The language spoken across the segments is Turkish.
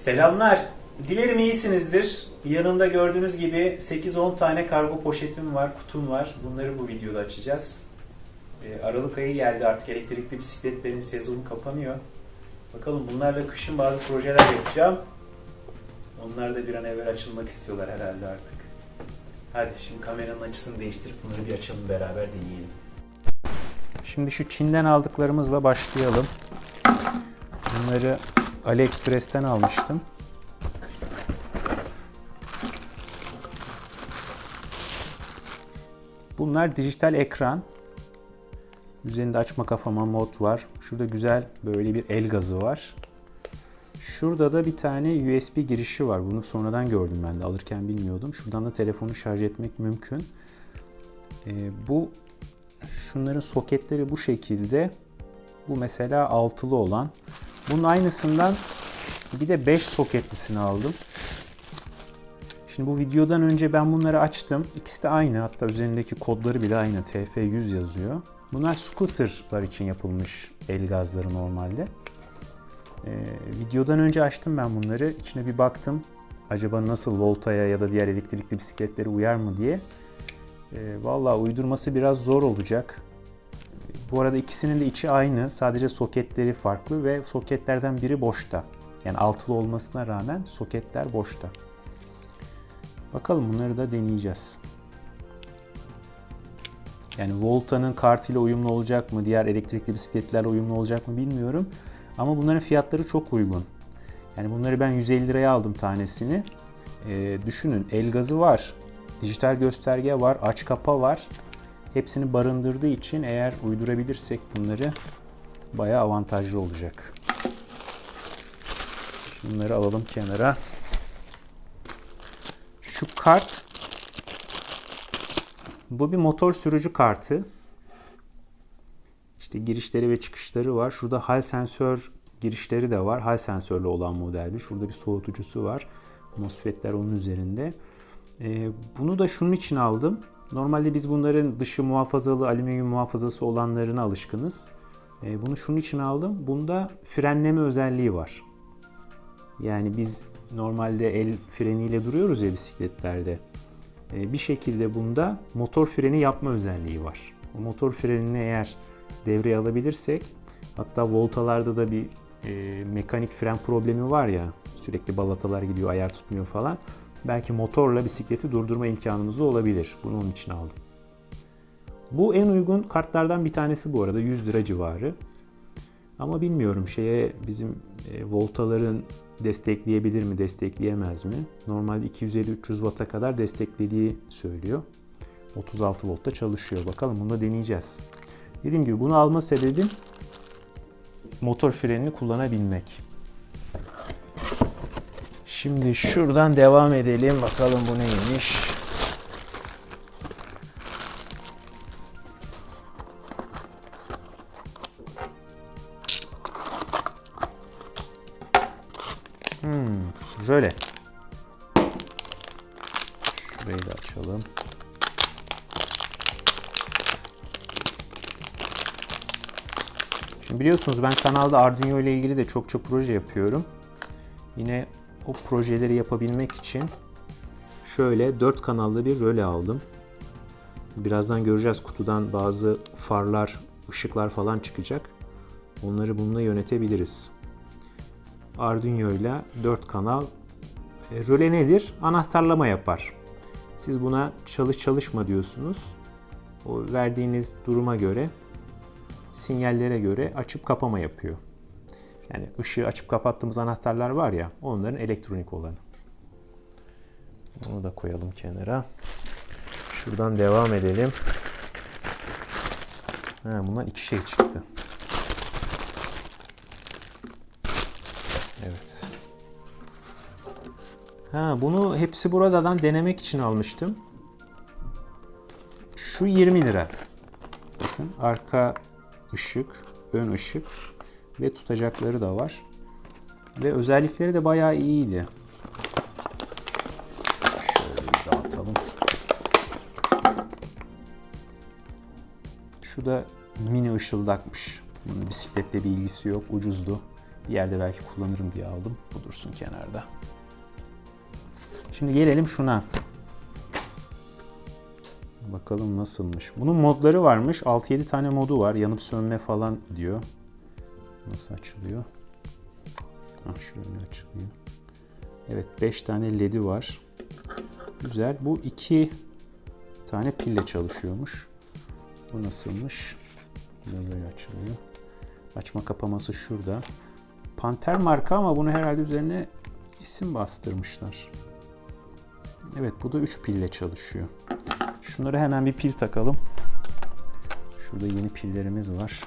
Selamlar. Dilerim iyisinizdir. Yanımda gördüğünüz gibi 8-10 tane kargo poşetim var, kutum var. Bunları bu videoda açacağız. Ee, Aralık ayı geldi artık elektrikli bisikletlerin sezonu kapanıyor. Bakalım bunlarla kışın bazı projeler yapacağım. Onlar da bir an evvel açılmak istiyorlar herhalde artık. Hadi şimdi kameranın açısını değiştirip bunları bir açalım beraber deneyelim. Şimdi şu Çin'den aldıklarımızla başlayalım. Bunları AliExpress'ten almıştım. Bunlar dijital ekran. Üzerinde açma kapama mod var. Şurada güzel böyle bir el gazı var. Şurada da bir tane USB girişi var. Bunu sonradan gördüm ben de alırken bilmiyordum. Şuradan da telefonu şarj etmek mümkün. Ee, bu şunların soketleri bu şekilde. Bu mesela altılı olan. Bunun aynısından bir de 5 soketlisini aldım. Şimdi bu videodan önce ben bunları açtım. İkisi de aynı. Hatta üzerindeki kodları bile aynı. TF100 yazıyor. Bunlar scooterlar için yapılmış el gazları normalde. Ee, videodan önce açtım ben bunları. İçine bir baktım. Acaba nasıl Volta'ya ya da diğer elektrikli bisikletlere uyar mı diye. Ee, Valla uydurması biraz zor olacak. Bu arada ikisinin de içi aynı. Sadece soketleri farklı ve soketlerden biri boşta. Yani altılı olmasına rağmen soketler boşta. Bakalım bunları da deneyeceğiz. Yani Volta'nın kartıyla uyumlu olacak mı, diğer elektrikli bisikletlerle uyumlu olacak mı bilmiyorum. Ama bunların fiyatları çok uygun. Yani bunları ben 150 liraya aldım tanesini. Ee, düşünün el gazı var, dijital gösterge var, aç kapa var. Hepsini barındırdığı için eğer uydurabilirsek bunları bayağı avantajlı olacak. Şunları alalım kenara. Şu kart bu bir motor sürücü kartı. İşte girişleri ve çıkışları var. Şurada hal sensör girişleri de var. Hal sensörlü olan model bir. Şurada bir soğutucusu var. MOSFET'ler onun üzerinde. Ee, bunu da şunun için aldım. Normalde biz bunların dışı muhafazalı, alüminyum muhafazası olanlarına alışkınız. Ee, bunu şunun için aldım. Bunda frenleme özelliği var. Yani biz normalde el freniyle duruyoruz ya bisikletlerde. Ee, bir şekilde bunda motor freni yapma özelliği var. O motor frenini eğer devreye alabilirsek hatta voltalarda da bir e, mekanik fren problemi var ya sürekli balatalar gidiyor ayar tutmuyor falan. Belki motorla bisikleti durdurma imkanımız da olabilir. Bunu onun için aldım. Bu en uygun kartlardan bir tanesi bu arada 100 lira civarı. Ama bilmiyorum şeye bizim e, voltaların destekleyebilir mi, destekleyemez mi? Normalde 250-300 Watt'a kadar desteklediği söylüyor. 36 voltta çalışıyor. Bakalım bunu da deneyeceğiz. Dediğim gibi bunu alma sebebim motor frenini kullanabilmek. Şimdi şuradan devam edelim. Bakalım bu neymiş. Hmm, jöle. Şurayı da açalım. Şimdi biliyorsunuz ben kanalda Arduino ile ilgili de çokça proje yapıyorum. Yine o projeleri yapabilmek için şöyle 4 kanallı bir röle aldım. Birazdan göreceğiz kutudan bazı farlar, ışıklar falan çıkacak. Onları bununla yönetebiliriz. Arduino ile 4 kanal. E, röle nedir? Anahtarlama yapar. Siz buna çalış çalışma diyorsunuz. O verdiğiniz duruma göre, sinyallere göre açıp kapama yapıyor. Yani ışığı açıp kapattığımız anahtarlar var ya, onların elektronik olanı. Bunu da koyalım kenara. Şuradan devam edelim. Ha, bundan iki şey çıktı. Evet. Ha, bunu hepsi buradan denemek için almıştım. Şu 20 lira. Bakın arka ışık, ön ışık ve tutacakları da var. Ve özellikleri de bayağı iyiydi. Şöyle bir dağıtalım. Şu da mini ışıldakmış. Bunun bisikletle bir ilgisi yok. Ucuzdu. Bir yerde belki kullanırım diye aldım. Bu dursun kenarda. Şimdi gelelim şuna. Bakalım nasılmış. Bunun modları varmış. 6-7 tane modu var. Yanıp sönme falan diyor. Nasıl açılıyor? Ah şöyle açılıyor. Evet 5 tane ledi var. Güzel. Bu 2 tane pille çalışıyormuş. Bu nasılmış? Yine böyle açılıyor. Açma kapaması şurada. Panter marka ama bunu herhalde üzerine isim bastırmışlar. Evet bu da 3 pille çalışıyor. Şunları hemen bir pil takalım. Şurada yeni pillerimiz var.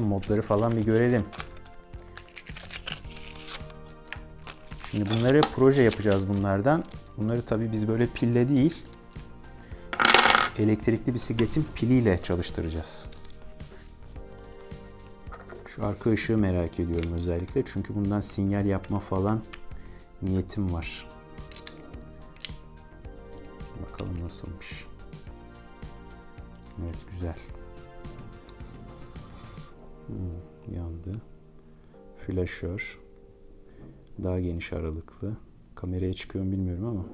Bakalım modları falan bir görelim. Şimdi bunları proje yapacağız bunlardan. Bunları tabii biz böyle pille değil, elektrikli bisikletin piliyle çalıştıracağız. Şu arka ışığı merak ediyorum özellikle. Çünkü bundan sinyal yapma falan niyetim var. Bakalım nasılmış. Evet güzel. Hmm, yandı. Flaşör. Daha geniş aralıklı. Kameraya çıkıyor mu bilmiyorum ama.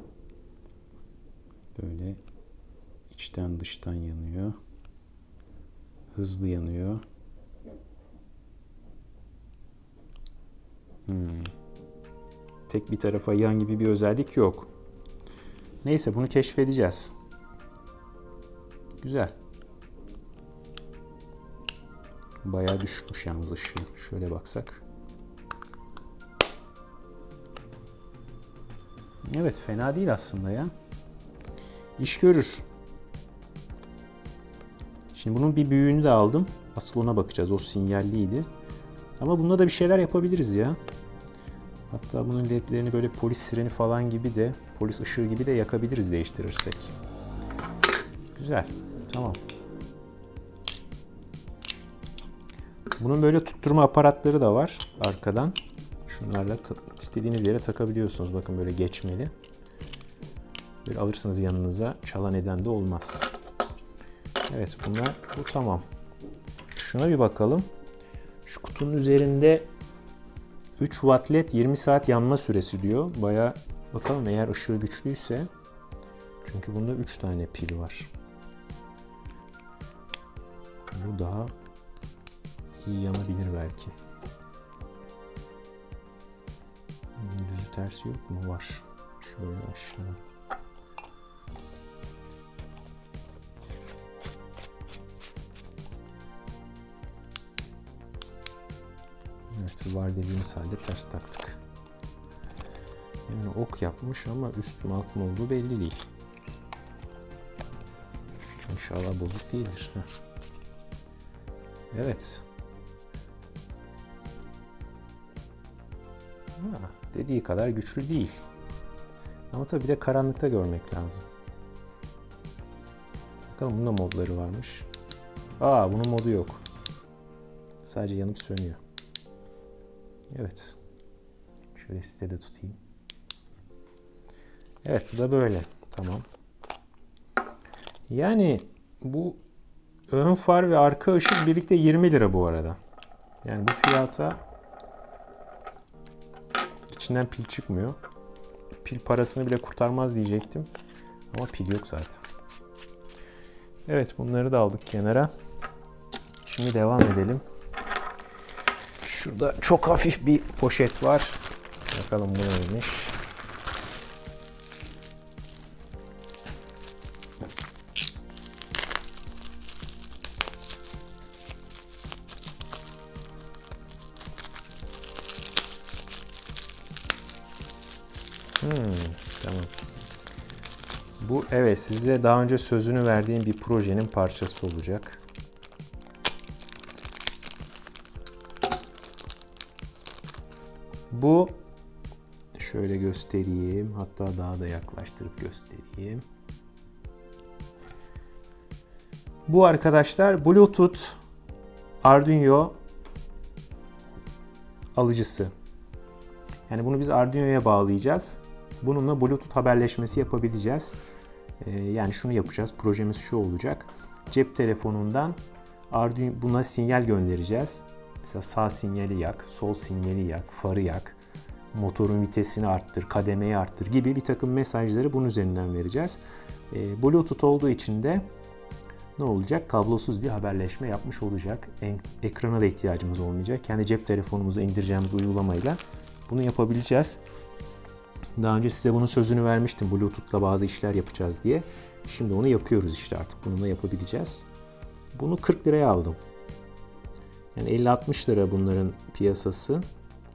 Böyle içten dıştan yanıyor. Hızlı yanıyor. Hmm. Tek bir tarafa yan gibi bir özellik yok. Neyse bunu keşfedeceğiz. Güzel. Bayağı düşmüş yalnız ışığı. Şöyle baksak. Evet fena değil aslında ya. İş görür. Şimdi bunun bir büyüğünü de aldım. Asıl ona bakacağız. O sinyalliydi. Ama bunda da bir şeyler yapabiliriz ya. Hatta bunun ledlerini böyle polis sireni falan gibi de polis ışığı gibi de yakabiliriz değiştirirsek. Güzel. Tamam. Bunun böyle tutturma aparatları da var arkadan. Şunlarla istediğiniz yere takabiliyorsunuz. Bakın böyle geçmeli. Böyle alırsınız yanınıza. Çalan eden de olmaz. Evet bunlar bu tamam. Şuna bir bakalım. Şu kutunun üzerinde 3 watt led 20 saat yanma süresi diyor. Baya bakalım eğer ışığı güçlüyse. Çünkü bunda 3 tane pil var. Bu daha iyi yanabilir belki. Düzü tersi yok mu? Var. Şöyle aşağı. Evet var dediğimiz halde ters taktık. Yani ok yapmış ama üst mü alt mı olduğu belli değil. İnşallah bozuk değildir. Heh. Evet. Dediği kadar güçlü değil. Ama tabii bir de karanlıkta görmek lazım. Bakalım bunda modları varmış. Aa bunun modu yok. Sadece yanıp sönüyor. Evet. Şöyle size de tutayım. Evet bu da böyle. Tamam. Yani bu ön far ve arka ışık birlikte 20 lira bu arada. Yani bu fiyata içinden pil çıkmıyor. Pil parasını bile kurtarmaz diyecektim. Ama pil yok zaten. Evet bunları da aldık kenara. Şimdi devam edelim. Şurada çok hafif bir poşet var. Bakalım bu neymiş. Evet size daha önce sözünü verdiğim bir projenin parçası olacak. Bu şöyle göstereyim. Hatta daha da yaklaştırıp göstereyim. Bu arkadaşlar Bluetooth Arduino alıcısı. Yani bunu biz Arduino'ya bağlayacağız. Bununla Bluetooth haberleşmesi yapabileceğiz. Ee, yani şunu yapacağız. Projemiz şu olacak. Cep telefonundan Arduino buna sinyal göndereceğiz. Mesela sağ sinyali yak, sol sinyali yak, farı yak, motorun vitesini arttır, kademeyi arttır gibi bir takım mesajları bunun üzerinden vereceğiz. Ee, Bluetooth olduğu için de ne olacak? Kablosuz bir haberleşme yapmış olacak. Ekrana da ihtiyacımız olmayacak. Kendi cep telefonumuza indireceğimiz uygulamayla bunu yapabileceğiz. Daha önce size bunun sözünü vermiştim. Bluetooth'la bazı işler yapacağız diye. Şimdi onu yapıyoruz işte artık. Bununla yapabileceğiz. Bunu 40 liraya aldım. Yani 50-60 lira bunların piyasası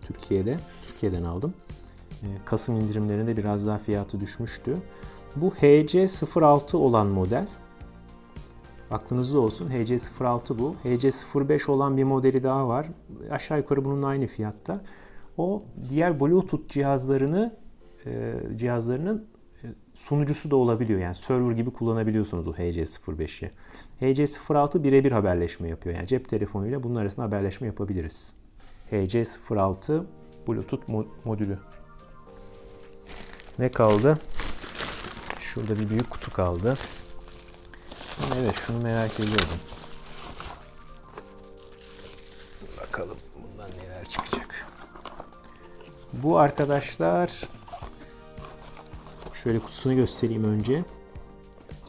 Türkiye'de. Türkiye'den aldım. Ee, Kasım indirimlerinde biraz daha fiyatı düşmüştü. Bu HC06 olan model. Aklınızda olsun HC06 bu. HC05 olan bir modeli daha var. Aşağı yukarı bunun aynı fiyatta. O diğer Bluetooth cihazlarını e, cihazlarının e, sunucusu da olabiliyor. Yani server gibi kullanabiliyorsunuz o HC05'i. HC06 birebir haberleşme yapıyor. Yani cep telefonuyla bunun arasında haberleşme yapabiliriz. HC06 Bluetooth mo- modülü. Ne kaldı? Şurada bir büyük kutu kaldı. Evet şunu merak ediyordum. Bakalım bundan neler çıkacak. Bu arkadaşlar şöyle kutusunu göstereyim önce.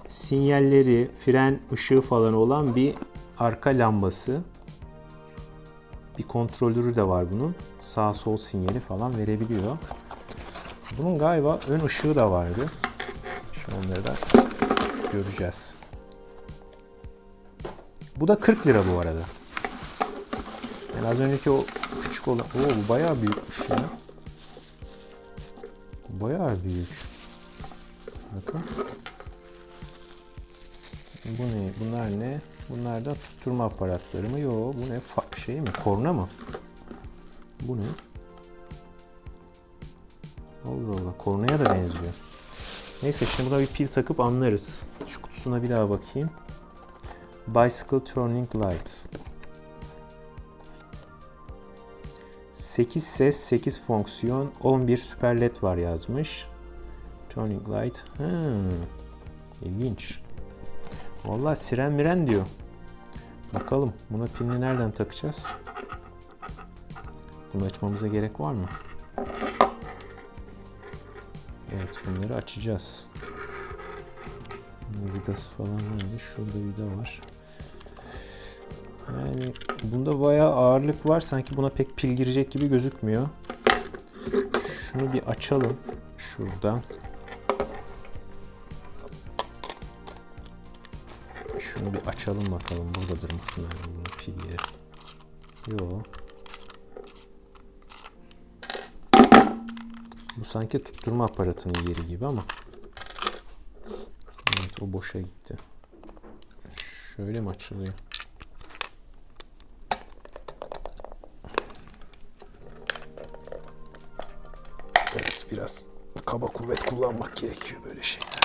Sinyalleri, fren ışığı falan olan bir arka lambası. Bir kontrolörü de var bunun. Sağ sol sinyali falan verebiliyor. Bunun galiba ön ışığı da vardı. Şimdi onları da göreceğiz. Bu da 40 lira bu arada. Yani az önceki o küçük olan... Oo bu bayağı büyükmüş ya. Bayağı büyük. Bakın. Bu ne? Bunlar ne? Bunlar da tutturma aparatları mı? Yo bu ne? Fa- şey mi? Korna mı? Bu ne? Allah Allah. Kornaya da benziyor. Neyse şimdi buna bir pil takıp anlarız. Şu kutusuna bir daha bakayım. Bicycle Turning Light. 8 ses, 8 fonksiyon, 11 süper led var yazmış. Turning Light. Ha, ilginç. Vallahi siren miren diyor. Bakalım buna pilini nereden takacağız? Bunu açmamıza gerek var mı? Evet bunları açacağız. Vidası falan vardı. Şurada vida var. Yani bunda bayağı ağırlık var. Sanki buna pek pil girecek gibi gözükmüyor. Şunu bir açalım. Şuradan. Açalım bakalım. Buradadır muhtemelen bunun pil yeri. Yok. Bu sanki tutturma aparatının yeri gibi ama. Evet o boşa gitti. Şöyle mi açılıyor? Evet biraz kaba kuvvet kullanmak gerekiyor böyle şeylerde.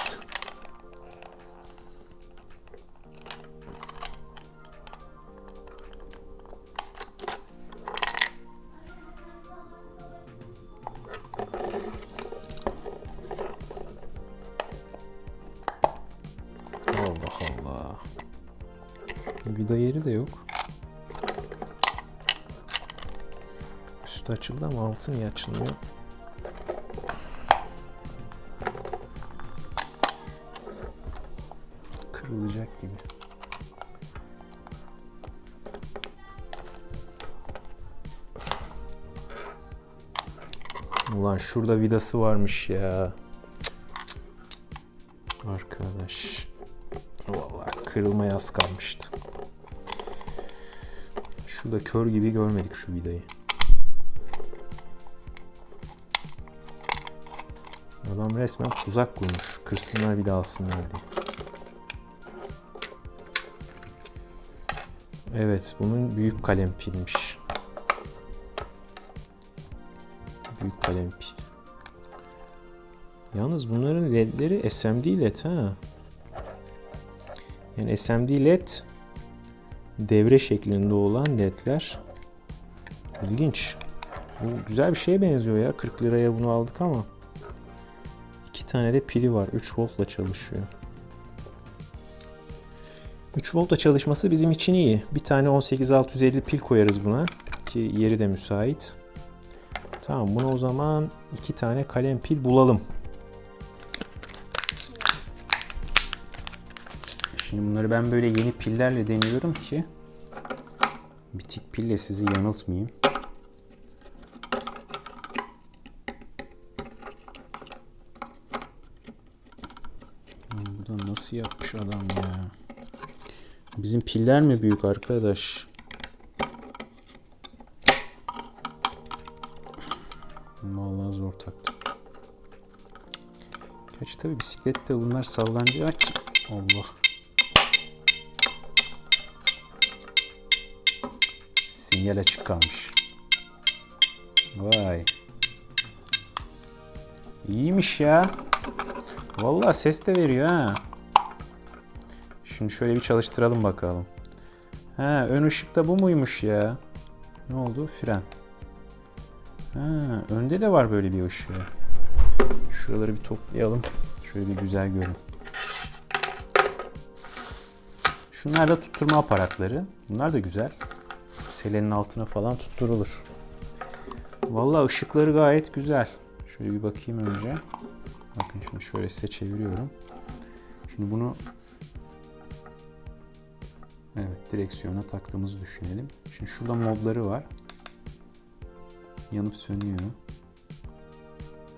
Altı niye açılmıyor? Kırılacak gibi. Ulan şurada vidası varmış ya. Arkadaş. Vallahi kırılmaya az kalmıştı. Şurada kör gibi görmedik şu vidayı. Adam resmen tuzak kurmuş. Kırsınlar bir daha alsınlar diye. Evet, bunun büyük kalem pilmiş. Büyük kalem pil. Yalnız bunların ledleri SMD led ha. Yani SMD led devre şeklinde olan ledler. İlginç. Bu güzel bir şeye benziyor ya. 40 liraya bunu aldık ama. Tane de pili var. 3 voltla çalışıyor. 3 voltla çalışması bizim için iyi. Bir tane 18650 pil koyarız buna. Ki yeri de müsait. Tamam bunu o zaman iki tane kalem pil bulalım. Şimdi bunları ben böyle yeni pillerle deniyorum ki bitik pille sizi yanıltmayayım. Ya Bu da nasıl yapmış adam ya? Bizim piller mi büyük arkadaş? Vallahi zor taktım. Gerçi tabii bisiklette bunlar sallanacağı için Allah. Sinyal açık kalmış. Vay. İyiymiş ya. Vallahi ses de veriyor ha. Şimdi şöyle bir çalıştıralım bakalım. Ha, ön ışıkta bu muymuş ya? Ne oldu? Fren. Ha, önde de var böyle bir ışığı. Şuraları bir toplayalım. Şöyle bir güzel görün. Şunlar da tutturma aparatları. Bunlar da güzel. Selenin altına falan tutturulur. Vallahi ışıkları gayet güzel. Şöyle bir bakayım önce. Bakın şimdi şöyle size çeviriyorum. Şimdi bunu Evet direksiyona taktığımızı düşünelim. Şimdi şurada modları var. Yanıp sönüyor.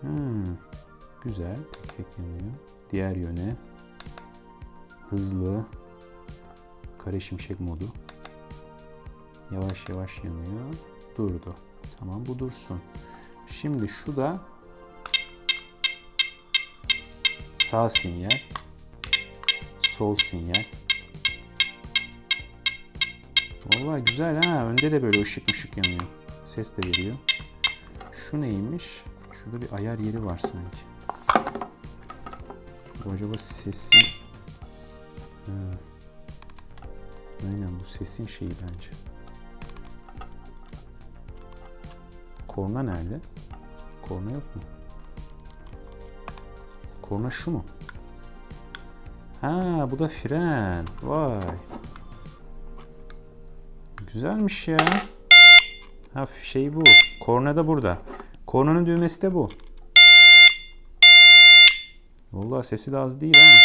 Hmm, güzel. Tek tek yanıyor. Diğer yöne. Hızlı. Kare şimşek modu. Yavaş yavaş yanıyor. Durdu. Tamam bu dursun. Şimdi şu da sağ sinyal. Sol sinyal. Vallahi güzel ha. Önde de böyle ışık ışık yanıyor. Ses de veriyor. Şu neymiş? Şurada bir ayar yeri var sanki. Bu acaba sesin... Ha. Aynen bu sesin şeyi bence. Korna nerede? Korna yok mu? Korna şu mu? Ha bu da fren. Vay. Güzelmiş ya. Ha şey bu. Korna da burada. Kornanın düğmesi de bu. Vallahi sesi de az değil ha.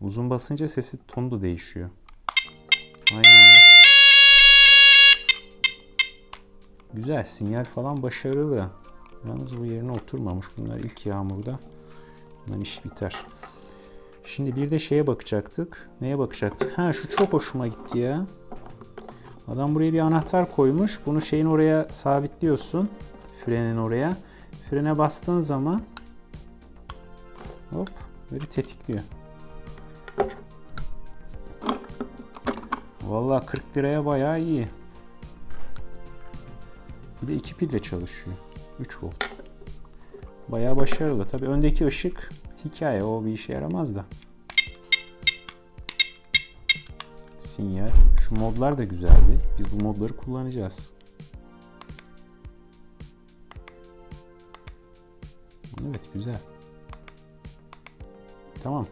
Uzun basınca sesi tonu da değişiyor. Aynen. Güzel sinyal falan başarılı. Yalnız bu yerine oturmamış. Bunlar ilk yağmurda. Bundan iş biter. Şimdi bir de şeye bakacaktık. Neye bakacaktık? Ha şu çok hoşuma gitti ya. Adam buraya bir anahtar koymuş. Bunu şeyin oraya sabitliyorsun. Frenin oraya. Frene bastığın zaman hop böyle tetikliyor. Vallahi 40 liraya bayağı iyi. Bir de iki pille çalışıyor. 3 volt. Bayağı başarılı. Tabii öndeki ışık hikaye. O bir işe yaramaz da. Sinyal. Şu modlar da güzeldi. Biz bu modları kullanacağız. Evet güzel. Tamam.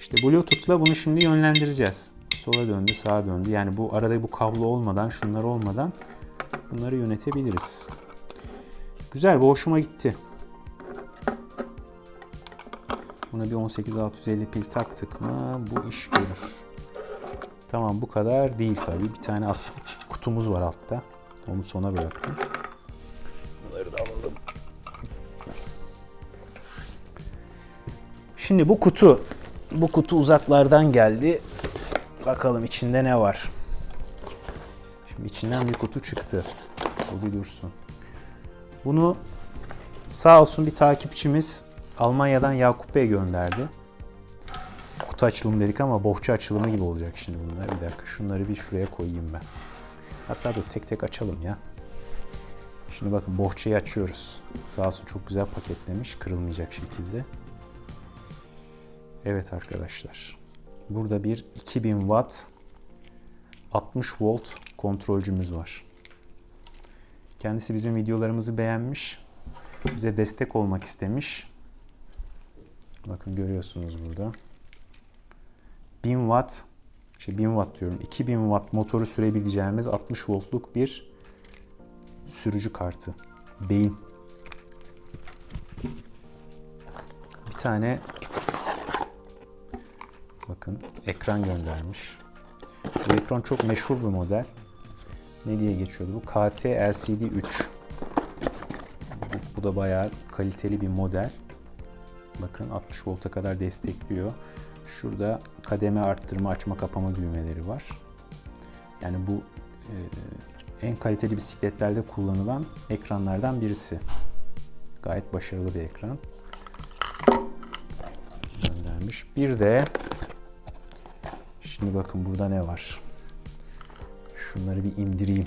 İşte Bluetooth'la bunu şimdi yönlendireceğiz. Sola döndü, sağa döndü. Yani bu arada bu kablo olmadan, şunlar olmadan bunları yönetebiliriz. Güzel, bu hoşuma gitti. Buna bir 18650 pil taktık mı bu iş görür. Tamam bu kadar değil tabii. Bir tane asıl kutumuz var altta. Onu sona bıraktım. Bunları da alalım. Şimdi bu kutu bu kutu uzaklardan geldi. Bakalım içinde ne var. Şimdi içinden bir kutu çıktı. Bu bir dursun. Bunu sağ olsun bir takipçimiz Almanya'dan Yakup Bey gönderdi. Kutu açılımı dedik ama bohça açılımı gibi olacak şimdi bunlar. Bir dakika şunları bir şuraya koyayım ben. Hatta dur tek tek açalım ya. Şimdi bakın bohçayı açıyoruz. Sağ olsun çok güzel paketlemiş kırılmayacak şekilde. Evet arkadaşlar. Burada bir 2000 watt 60 volt kontrolcümüz var. Kendisi bizim videolarımızı beğenmiş. Bize destek olmak istemiş. Bakın görüyorsunuz burada. 1000 watt, şey 1000 watt diyorum. 2000 watt motoru sürebileceğimiz 60 voltluk bir sürücü kartı. Beyin. Bir tane bakın ekran göndermiş. Bu ekran çok meşhur bir model. Ne diye geçiyordu bu? KT LCD 3. Bu, bu da bayağı kaliteli bir model. Bakın 60 volta kadar destekliyor. Şurada kademe arttırma, açma, kapama düğmeleri var. Yani bu e, en kaliteli bisikletlerde kullanılan ekranlardan birisi. Gayet başarılı bir ekran. Göndermiş. Bir de şimdi bakın burada ne var? Şunları bir indireyim.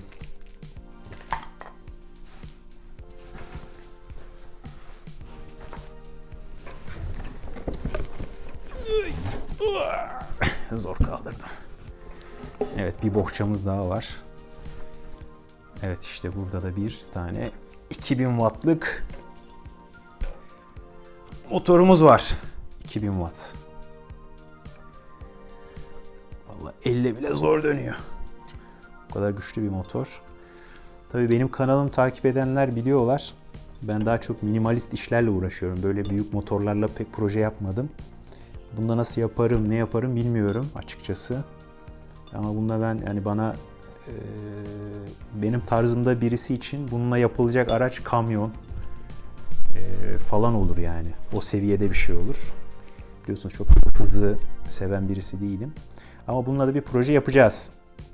Zor kaldırdım. Evet bir bohçamız daha var. Evet işte burada da bir tane 2000 wattlık motorumuz var. 2000 watt. Vallahi elle bile zor dönüyor. Bu kadar güçlü bir motor. Tabii benim kanalımı takip edenler biliyorlar. Ben daha çok minimalist işlerle uğraşıyorum. Böyle büyük motorlarla pek proje yapmadım. Bunda nasıl yaparım, ne yaparım bilmiyorum açıkçası. Ama bunda ben yani bana e, benim tarzımda birisi için bununla yapılacak araç kamyon e, falan olur yani. O seviyede bir şey olur. Biliyorsunuz çok hızı seven birisi değilim. Ama bununla da bir proje yapacağız.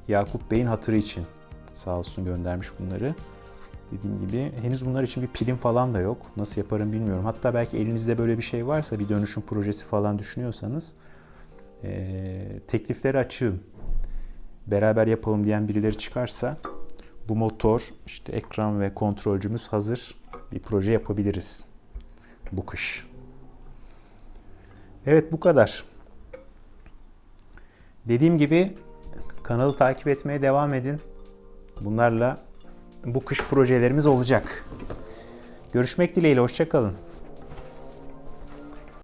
Yakup Bey'in hatırı için. Sağ olsun göndermiş bunları. Dediğim gibi henüz bunlar için bir pilim falan da yok. Nasıl yaparım bilmiyorum. Hatta belki elinizde böyle bir şey varsa bir dönüşüm projesi falan düşünüyorsanız e, teklifleri açığım. Beraber yapalım diyen birileri çıkarsa bu motor, işte ekran ve kontrolcümüz hazır. Bir proje yapabiliriz bu kış. Evet bu kadar. Dediğim gibi kanalı takip etmeye devam edin. Bunlarla bu kış projelerimiz olacak. Görüşmek dileğiyle, hoşçakalın.